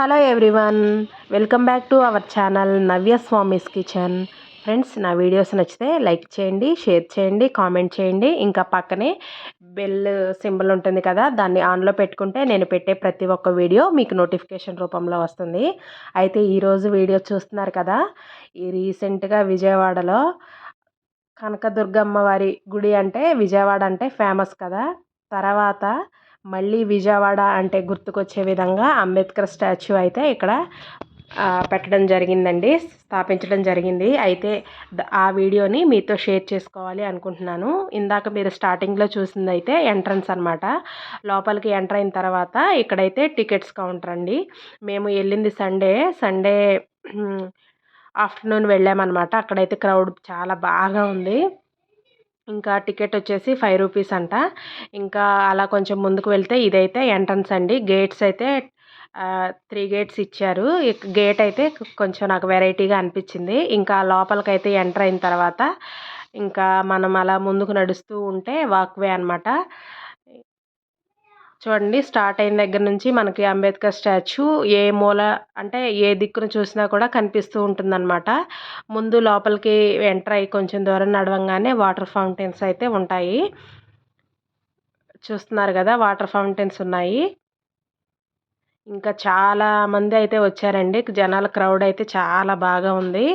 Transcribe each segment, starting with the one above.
Hello everyone welcome back to our channel Navya Swamy's kitchen friends నా videos నచ్చితే like చేయండి share చేయండి comment చేయండి. ఇంకా పక్కనే బెల్ సింబల్ ఉంటుంది కదా దాన్ని ఆన్లో పెట్టుకుంటే నేను పెట్టే ప్రతి ఒక్క వీడియో మీకు నోటిఫికేషన్ రూపంలో వస్తుంది. అయితే ఈరోజు వీడియో చూస్తున్నారు కదా ఈ రీసెంట్గా విజయవాడలో కనకదుర్గమ్మ వారి గుడి అంటే విజయవాడ అంటే ఫేమస్ కదా. తర్వాత మళ్ళీ విజయవాడ అంటే గుర్తుకొచ్చే విధంగా అంబేద్కర్ స్టాచ్యూ అయితే ఇక్కడ పెట్టడం జరిగిందండి స్థాపించడం జరిగింది. అయితే ఆ వీడియోని మీతో షేర్ చేసుకోవాలి అనుకుంటున్నాను. ఇందాక మీరు స్టార్టింగ్లో చూసింది అయితే ఎంట్రన్స్ అనమాట లోపలికి ఎంటర్ అయిన తర్వాత ఇక్కడైతే టికెట్స్ కౌంటర్ అండి. మేము వెళ్ళింది సండే సండే ఆఫ్టర్నూన్ వెళ్ళామన్నమాట. అక్కడైతే క్రౌడ్ చాలా బాగా ఉంది. ఇంకా టికెట్ వచ్చేసి ఫైవ్ రూపీస్ అంట. ఇంకా అలా కొంచెం ముందుకు వెళ్తే ఇదైతే ఎంట్రన్స్ అండి. గేట్స్ అయితే త్రీ గేట్స్ ఇచ్చారు. గేట్ అయితే కొంచెం నాకు వెరైటీగా అనిపించింది. ఇంకా లోపలికైతే ఎంటర్ అయిన తర్వాత ఇంకా మనం అలా ముందుకు నడుస్తూ ఉంటే వాక్వే అనమాట చూడండి స్టార్ట్ అయిన దగ్గర నుంచి మనకి అంబేద్కర్ స్టాచ్యూ ఏ మూల అంటే ఏ దిక్కును చూసినా కూడా కనిపిస్తూ ఉంటుందన్నమాట. ముందు లోపలికి ఎంటర్ అయ్యి కొంచెం దూరం నడవంగానే వాటర్ ఫౌంటైన్స్ అయితే ఉంటాయి. చూస్తున్నారు కదా వాటర్ ఫౌంటైన్స్ ఉన్నాయి. ఇంకా చాలా మంది అయితే వచ్చారండి. జనాల క్రౌడ్ అయితే చాలా బాగా ఉంది.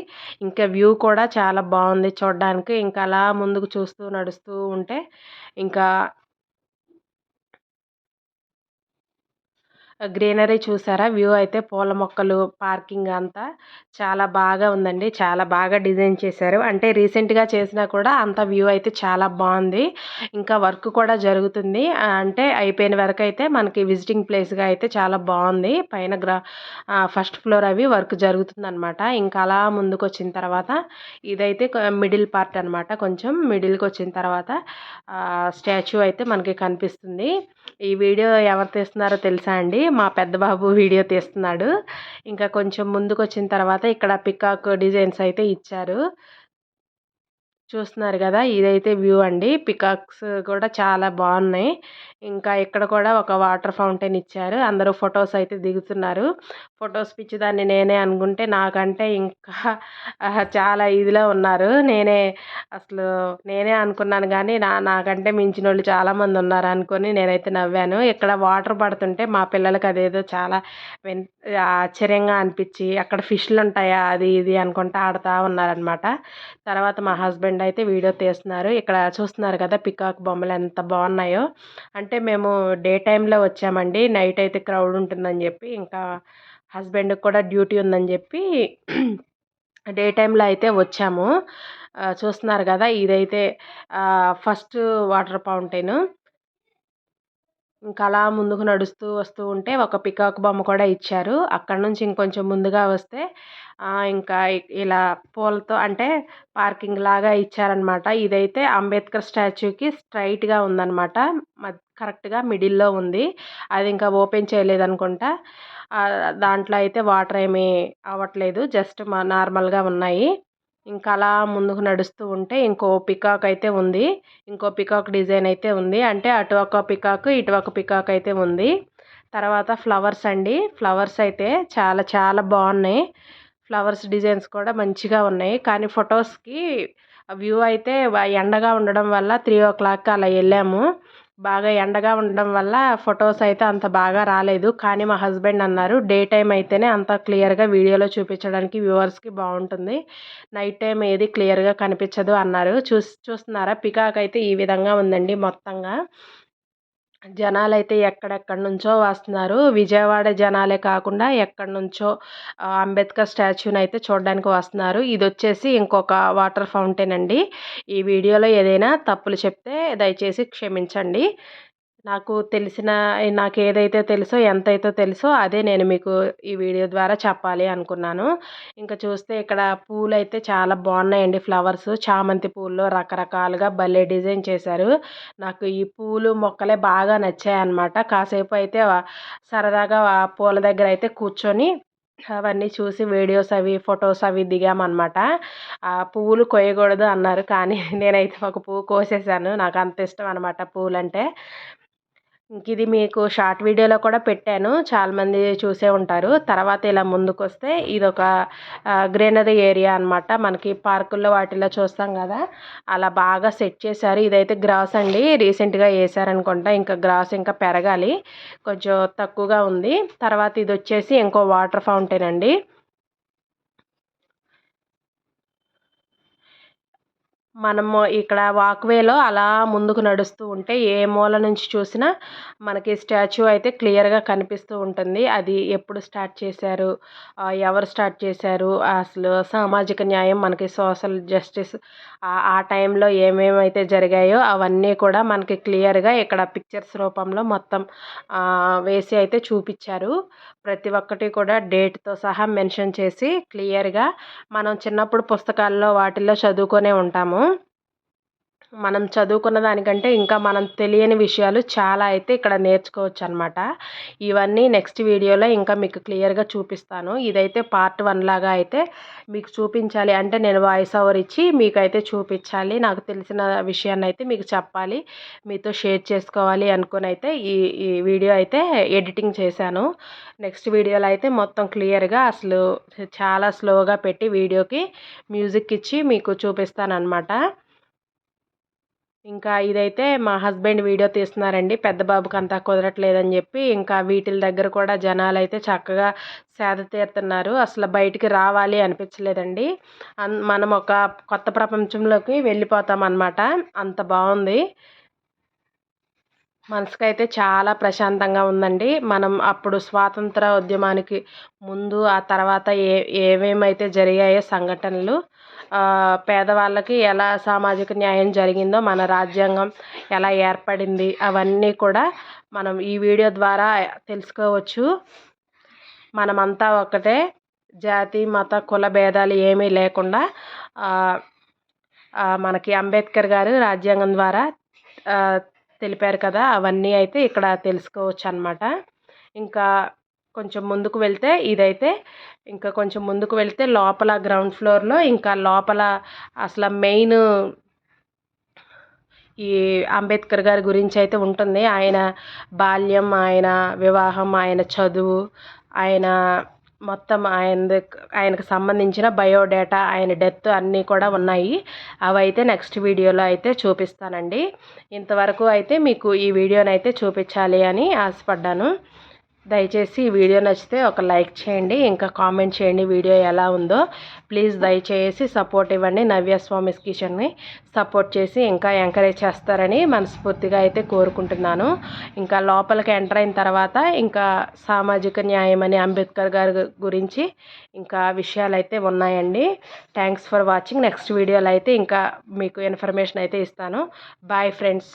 ఇంకా వ్యూ కూడా చాలా బాగుంది చూడడానికి. ఇంకా అలా ముందుకు చూస్తూ నడుస్తూ ఉంటే ఇంకా గ్రీనరీ చూసారా? వ్యూ అయితే పూల మొక్కలు పార్కింగ్ అంతా చాలా బాగా ఉందండి. చాలా బాగా డిజైన్ చేశారు. అంటే రీసెంట్గా చేసినా కూడా అంత వ్యూ అయితే చాలా బాగుంది. ఇంకా వర్క్ కూడా జరుగుతుంది. అంటే అయిపోయిన వరకు అయితే మనకి విజిటింగ్ ప్లేస్గా అయితే చాలా బాగుంది. పైన గ్రా ఫస్ట్ ఫ్లోర్ అవి వర్క్ జరుగుతుంది అనమాట ఇంకా అలా ముందుకు వచ్చిన తర్వాత ఇదైతే మిడిల్ పార్ట్ అనమాట కొంచెం మిడిల్కి వచ్చిన తర్వాత స్టాచ్యూ అయితే మనకి కనిపిస్తుంది. ఈ వీడియో ఎవరు తీస్తున్నారో తెలుసా అండి? మా పెద్ద బాబు వీడియో తీస్తున్నాడు. ఇంకా కొంచెం ముందుకు వచ్చిన తర్వాత ఇక్కడ పికాక్ డిజైన్స్ అయితే ఇచ్చారు. చూస్తున్నారు కదా ఇదైతే వ్యూ అండి. పికాక్స్ కూడా చాలా బాగున్నాయి. ఇంకా ఇక్కడ కూడా ఒక వాటర్ ఫౌంటైన్ ఇచ్చారు. అందరూ ఫొటోస్ అయితే దిగుతున్నారు. ఫొటోస్ పిచ్చిదాన్ని నేనే అనుకుంటే నాకంటే ఇంకా చాలా ఇదిలో ఉన్నారు. నేనే అసలు నేనే అనుకున్నాను కానీ నా నాకంటే మించిన వాళ్ళు చాలామంది ఉన్నారు అనుకొని నేనైతే నవ్వాను. ఇక్కడ వాటర్ పడుతుంటే మా పిల్లలకి అదేదో చాలా ఆశ్చర్యంగా అనిపించి అక్కడ ఫిష్లు ఉంటాయా అది ఇది అనుకుంటా ఆడుతూ ఉన్నారనమాట తర్వాత మా హస్బెండ్ అయితే వీడియో తీస్తున్నారు. ఇక్కడ చూస్తున్నారు కదా పికాక్ బొమ్మలు ఎంత బాగున్నాయో. అంటే మేము డే టైంలో వచ్చామండి. నైట్ అయితే క్రౌడ్ ఉంటుందని చెప్పి ఇంకా హస్బెండ్కి కూడా డ్యూటీ ఉందని చెప్పి డే టైంలో అయితే వచ్చాము. చూస్తున్నారు కదా ఇదైతే ఫస్ట్ వాటర్ ఫౌంటైన్. ఇంకా అలా ముందుకు నడుస్తూ వస్తూ ఉంటే ఒక పికాక్ బొమ్మ కూడా ఇచ్చారు. అక్కడ నుంచి ఇంకొంచెం ముందుగా వస్తే ఇంకా ఇలా పూలతో అంటే పార్కింగ్ లాగా ఇచ్చారనమాట. ఇదైతే అంబేద్కర్ స్టాచ్యూకి స్ట్రైట్గా ఉందన్నమాట కరెక్ట్గా మిడిల్లో ఉంది. అది ఇంకా ఓపెన్ చేయలేదనుకుంటా. దాంట్లో అయితే వాటర్ ఏమీ అవ్వట్లేదు. జస్ట్ మా నార్మల్గా ఉన్నాయి. ఇంకా అలా ముందుకు నడుస్తూ ఉంటే ఇంకో పికాక్ అయితే ఉంది. ఇంకో పికాక్ డిజైన్ అయితే ఉంది. అంటే అటు ఒక పికాక్ ఇటు ఒక పికాక్ అయితే ఉంది. తర్వాత ఫ్లవర్స్ అండి. ఫ్లవర్స్ అయితే చాలా చాలా బాగున్నాయి. ఫ్లవర్స్ డిజైన్స్ కూడా మంచిగా ఉన్నాయి. కానీ ఫొటోస్కి వ్యూ అయితే ఎండగా ఉండడం వల్ల త్రీ ఓ క్లాక్ అలా వెళ్ళాము. బాగా ఎండగా ఉండడం వల్ల ఫొటోస్ అయితే అంత బాగా రాలేదు. కానీ మా హస్బెండ్ అన్నారు డే టైం అయితేనే అంత క్లియర్గా వీడియోలో చూపించడానికి వ్యూవర్స్కి బాగుంటుంది. నైట్ టైం ఏది క్లియర్గా కనిపించదు అన్నారు. చూస్ చూస్తున్నారా? పికాక్ అయితే ఈ విధంగా ఉందండి మొత్తంగా. జనాలైతే ఎక్కడెక్కడి నుంచో వస్తున్నారు. విజయవాడ జనాలే కాకుండా ఎక్కడి నుంచో అంబేద్కర్ స్టాచ్యూని అయితే చూడడానికి వస్తున్నారు. ఇది వచ్చేసి ఇంకొక వాటర్ ఫౌంటైన్ అండి. ఈ వీడియోలో ఏదైనా తప్పులు చెప్తే దయచేసి క్షమించండి. నాకు తెలిసిన నాకు ఏదైతే తెలుసో ఎంతైతే తెలుసో అదే నేను మీకు ఈ వీడియో ద్వారా చెప్పాలి అనుకున్నాను. ఇంకా చూస్తే ఇక్కడ పూలు అయితే చాలా బాగున్నాయండి ఫ్లవర్స్. చామంతి పూల్లో రకరకాలుగా భలే డిజైన్ చేశారు. నాకు ఈ పూలు మొక్కలే బాగా నచ్చాయి అనమాట కాసేపు అయితే సరదాగా పూల దగ్గర అయితే కూర్చొని అవన్నీ చూసి వీడియోస్ అవి ఫొటోస్ అవి దిగామన్నమాట. ఆ పువ్వులు కొయ్యకూడదు అన్నారు కానీ నేనైతే ఒక పువ్వు కోసేసాను నాకు అంత ఇష్టం అనమాట పువ్వులు అంటే ఇంక ఇది మీకు షార్ట్ వీడియోలో కూడా పెట్టాను. చాలామంది చూసే ఉంటారు. తర్వాత ఇలా ముందుకొస్తే ఇది ఒక గ్రీనరీ ఏరియా అనమాట మనకి పార్కుల్లో వాటిల్లో చూస్తాం కదా. అలా బాగా సెట్ చేశారు. ఇదైతే గ్రాస్ అండి. రీసెంట్గా వేసారనుకుంటా ఇంకా గ్రాస్ ఇంకా పెరగాలి. కొంచెం తక్కువగా ఉంది. తర్వాత ఇది వచ్చేసి ఇంకో వాటర్ ఫౌంటైన్ అండి. మనము ఇక్కడ వాక్వేలో అలా ముందుకు నడుస్తూ ఉంటే ఏ మూల నుంచి చూసినా మనకి స్టాచ్యూ అయితే క్లియర్గా కనిపిస్తూ ఉంటుంది. అది ఎప్పుడు స్టార్ట్ చేశారు? ఎవరు స్టార్ట్ చేశారు? అసలు సామాజిక న్యాయం మనకి సోషల్ జస్టిస్ ఆ టైంలో ఏమేమైతే జరిగాయో అవన్నీ కూడా మనకి క్లియర్గా ఇక్కడ పిక్చర్స్ రూపంలో మొత్తం వేసి అయితే చూపించారు. ప్రతి ఒక్కటి కూడా డేట్తో సహా మెన్షన్ చేసి క్లియర్గా మనం చిన్నప్పుడు పుస్తకాల్లో వాటిల్లో చదువుకొనే ఉంటాము. మనం చదువుకున్న దానికంటే ఇంకా మనం తెలియని విషయాలు చాలా అయితే ఇక్కడ నేర్చుకోవచ్చు అనమాట ఇవన్నీ నెక్స్ట్ వీడియోలో ఇంకా మీకు క్లియర్గా చూపిస్తాను. ఇదైతే పార్ట్ వన్ లాగా అయితే మీకు చూపించాలి. అంటే నేను వాయిస్ ఓవర్ ఇచ్చి మీకైతే చూపించాలి. నాకు తెలిసిన విషయాన్ని అయితే మీకు చెప్పాలి. మీతో షేర్ చేసుకోవాలి అనుకుని అయితే ఈ ఈ వీడియో అయితే ఎడిటింగ్ చేశాను. నెక్స్ట్ వీడియోలో అయితే మొత్తం క్లియర్గా అసలు చాలా స్లోగా పెట్టి వీడియోకి మ్యూజిక్ ఇచ్చి మీకు చూపిస్తాను అనమాట ఇంకా ఇదైతే మా హస్బెండ్ వీడియో తీస్తున్నారండి. పెద్ద బాబుకి అంతా కుదరట్లేదని చెప్పి ఇంకా వీటిల దగ్గర కూడా జనాలు అయితే చక్కగా సేద తీరుతున్నారు. అసలు బయటికి రావాలి అనిపించలేదండి. మనం ఒక కొత్త ప్రపంచంలోకి వెళ్ళిపోతాం అంత బాగుంది. మనసుకైతే చాలా ప్రశాంతంగా ఉందండి. మనం అప్పుడు స్వాతంత్ర ఉద్యమానికి ముందు ఆ తర్వాత ఏ ఏమేమైతే జరిగాయో సంఘటనలు పేదవాళ్ళకి ఎలా సామాజిక న్యాయం జరిగిందో మన రాజ్యాంగం ఎలా ఏర్పడింది అవన్నీ కూడా మనం ఈ వీడియో ద్వారా తెలుసుకోవచ్చు. మనమంతా ఒకటే జాతి మత కుల భేదాలు ఏమీ లేకుండా మనకి అంబేద్కర్ గారు రాజ్యాంగం ద్వారా తెలిపారు కదా! అవన్నీ అయితే ఇక్కడ తెలుసుకోవచ్చు అనమాట ఇంకా కొంచెం ముందుకు వెళ్తే ఇదైతే ఇంకా కొంచెం ముందుకు వెళ్తే లోపల గ్రౌండ్ ఫ్లోర్లో ఇంకా లోపల అసలు మెయిన్ ఈ అంబేద్కర్ గారి గురించి అయితే ఉంటుంది. ఆయన బాల్యం ఆయన వివాహం ఆయన చదువు ఆయన మొత్తం ఆయనది ఆయనకు సంబంధించిన బయోడేటా ఆయన డెత్ అన్నీ కూడా ఉన్నాయి. అవి అయితే నెక్స్ట్ వీడియోలో అయితే చూపిస్తానండి. ఇంతవరకు అయితే మీకు ఈ వీడియోనైతే అయితే చూపించాలి అని ఆశపడ్డాను. దయచేసి ఈ వీడియో నచ్చితే ఒక లైక్ చేయండి ఇంకా కామెంట్ చేయండి వీడియో ఎలా ఉందో. ప్లీజ్ దయచేసి సపోర్ట్ ఇవ్వండి నవ్య స్వామిస్ కిచెన్ని సపోర్ట్ చేసి ఇంకా ఎంకరేజ్ చేస్తారని మనస్ఫూర్తిగా అయితే కోరుకుంటున్నాను. ఇంకా లోపలికి ఎంటర్ అయిన తర్వాత ఇంకా సామాజిక న్యాయం అని అంబేద్కర్ గారి గురించి ఇంకా విషయాలు అయితే ఉన్నాయండి. థ్యాంక్స్ ఫర్ వాచింగ్ నెక్స్ట్ వీడియోలో అయితే ఇంకా మీకు ఇన్ఫర్మేషన్ అయితే ఇస్తాను. Bye friends